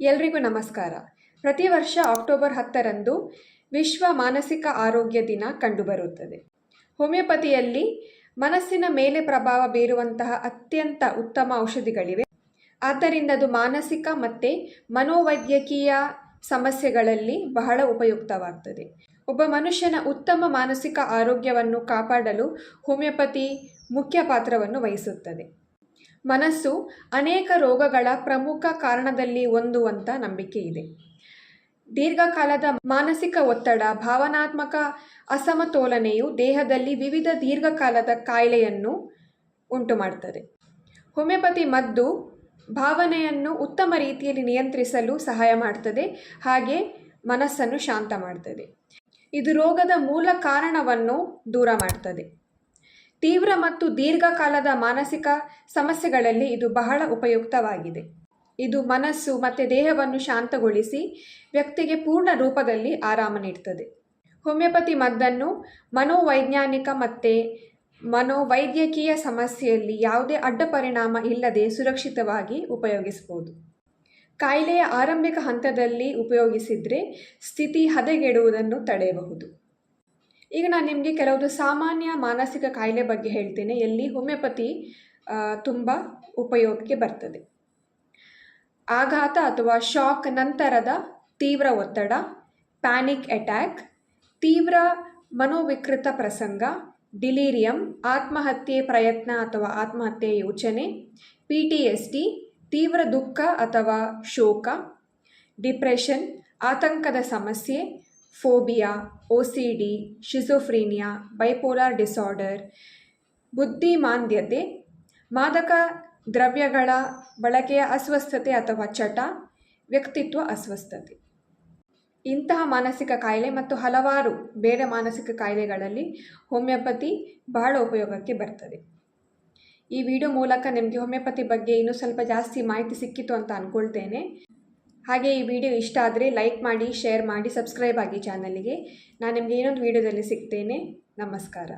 ಎಲ್ರಿಗೂ ನಮಸ್ಕಾರ. ಪ್ರತಿ ವರ್ಷ ಅಕ್ಟೋಬರ್ ಹತ್ತರಂದು ವಿಶ್ವ ಮಾನಸಿಕ ಆರೋಗ್ಯ ದಿನ ಕಂಡುಬರುತ್ತದೆ. ಹೋಮಿಯೋಪತಿಯಲ್ಲಿ ಮನಸ್ಸಿನ ಮೇಲೆ ಪ್ರಭಾವ ಬೀರುವಂತಹ ಅತ್ಯಂತ ಉತ್ತಮ ಔಷಧಿಗಳಿವೆ. ಆದ್ದರಿಂದ ಅದು ಮಾನಸಿಕ ಮತ್ತು ಮನೋವೈದ್ಯಕೀಯ ಸಮಸ್ಯೆಗಳಲ್ಲಿ ಬಹಳ ಉಪಯುಕ್ತವಾಗ್ತದೆ. ಒಬ್ಬ ಮನುಷ್ಯನ ಉತ್ತಮ ಮಾನಸಿಕ ಆರೋಗ್ಯವನ್ನು ಕಾಪಾಡಲು ಹೋಮಿಯೋಪತಿ ಮುಖ್ಯ ಪಾತ್ರವನ್ನು ವಹಿಸುತ್ತದೆ. ಮನಸ್ಸು ಅನೇಕ ರೋಗಗಳ ಪ್ರಮುಖ ಕಾರಣದಲ್ಲಿ ಒಂದು ಅಂತ ನಂಬಿಕೆ ಇದೆ. ದೀರ್ಘಕಾಲದ ಮಾನಸಿಕ ಒತ್ತಡ, ಭಾವನಾತ್ಮಕ ಅಸಮತೋಲನೆಯು ದೇಹದಲ್ಲಿ ವಿವಿಧ ದೀರ್ಘಕಾಲದ ಕಾಯಿಲೆಯನ್ನು ಉಂಟು ಮಾಡ್ತದೆ ಹೋಮಿಯೋಪತಿ ಮದ್ದು ಭಾವನೆಯನ್ನು ಉತ್ತಮ ರೀತಿಯಲ್ಲಿ ನಿಯಂತ್ರಿಸಲು ಸಹಾಯ ಮಾಡ್ತದೆ, ಹಾಗೆ ಮನಸ್ಸನ್ನು ಶಾಂತ ಮಾಡ್ತದೆ. ಇದು ರೋಗದ ಮೂಲ ಕಾರಣವನ್ನು ದೂರ ಮಾಡ್ತದೆ. ತೀವ್ರ ಮತ್ತು ದೀರ್ಘಕಾಲದ ಮಾನಸಿಕ ಸಮಸ್ಯೆಗಳಲ್ಲಿ ಇದು ಬಹಳ ಉಪಯುಕ್ತವಾಗಿದೆ. ಇದು ಮನಸ್ಸು ಮತ್ತು ದೇಹವನ್ನು ಶಾಂತಗೊಳಿಸಿ ವ್ಯಕ್ತಿಗೆ ಪೂರ್ಣ ರೂಪದಲ್ಲಿ ಆರಾಮ ನೀಡ್ತದೆ. ಹೋಮಿಯೋಪತಿ ಮದ್ದನ್ನು ಮನೋವೈಜ್ಞಾನಿಕ ಮತ್ತು ಮನೋವೈದ್ಯಕೀಯ ಸಮಸ್ಯೆಯಲ್ಲಿ ಯಾವುದೇ ಅಡ್ಡ ಪರಿಣಾಮ ಇಲ್ಲದೆ ಸುರಕ್ಷಿತವಾಗಿ ಉಪಯೋಗಿಸಬಹುದು. ಕಾಯಿಲೆಯ ಆರಂಭಿಕ ಹಂತದಲ್ಲಿ ಉಪಯೋಗಿಸಿದರೆ ಸ್ಥಿತಿ ಹದಗೆಡುವುದನ್ನು ತಡೆಯಬಹುದು. ಈಗ ನಾನು ನಿಮಗೆ ಕೆಲವೊಂದು ಸಾಮಾನ್ಯ ಮಾನಸಿಕ ಕಾಯಿಲೆ ಬಗ್ಗೆ ಹೇಳ್ತೇನೆ. ಎಲ್ಲಿ ಹೋಮಿಯೋಪತಿ ತುಂಬ ಉಪಯೋಗಕ್ಕೆ ಬರ್ತದೆ. ಆಘಾತ ಅಥವಾ ಶಾಕ್ ನಂತರದ ತೀವ್ರ ಒತ್ತಡ, ಪ್ಯಾನಿಕ್ ಅಟ್ಯಾಕ್, ತೀವ್ರ ಮನೋವಿಕೃತ ಪ್ರಸಂಗ, ಡಿಲೀರಿಯಂ, ಆತ್ಮಹತ್ಯೆ ಪ್ರಯತ್ನ ಅಥವಾ ಆತ್ಮಹತ್ಯೆ ಯೋಚನೆ, ಪಿ ಟಿ ಎಸ್ ಟಿ, ತೀವ್ರ ದುಃಖ ಅಥವಾ ಶೋಕ, ಡಿಪ್ರೆಷನ್, ಆತಂಕದ ಸಮಸ್ಯೆ phobia O C D schizophrenia, bipolar disorder, ಬುದ್ಧಿಮಾಂದ್ಯತೆ, ಮಾದಕ ದ್ರವ್ಯಗಳ ಬಳಕೆಯ ಅಸ್ವಸ್ಥತೆ ಅಥವಾ ಚಟ, ವ್ಯಕ್ತಿತ್ವ ಅಸ್ವಸ್ಥತೆ. ಇಂತಹ ಮಾನಸಿಕ ಕಾಯಿಲೆ ಮತ್ತು ಹಲವಾರು ಬೇರೆ ಮಾನಸಿಕ ಕಾಯಿಲೆಗಳಲ್ಲಿ ಹೋಮಿಯೋಪತಿ ಬಹಳ ಉಪಯೋಗಕ್ಕೆ ಬರ್ತದೆ. ಈ ವಿಡಿಯೋ ಮೂಲಕ ನಿಮಗೆ ಹೋಮಿಯೋಪತಿ ಬಗ್ಗೆ ಇನ್ನೂ ಸ್ವಲ್ಪ ಜಾಸ್ತಿ ಮಾಹಿತಿ ಸಿಕ್ಕಿತು ಅಂತ ಅಂದ್ಕೊಳ್ತೇನೆ ಹಾಗೆ ಈ ವಿಡಿಯೋ ಇಷ್ಟ ಆದರೆ ಲೈಕ್ ಮಾಡಿ, ಶೇರ್ ಮಾಡಿ, ಸಬ್ಸ್ಕ್ರೈಬ್ ಆಗಿ ಚಾನಲ್ಗೆ. ನಾನು ನಿಮಗೆ ಇನ್ನೊಂದು ವಿಡಿಯೋದಲ್ಲಿ ಸಿಗ್ತೇನೆ. ನಮಸ್ಕಾರ.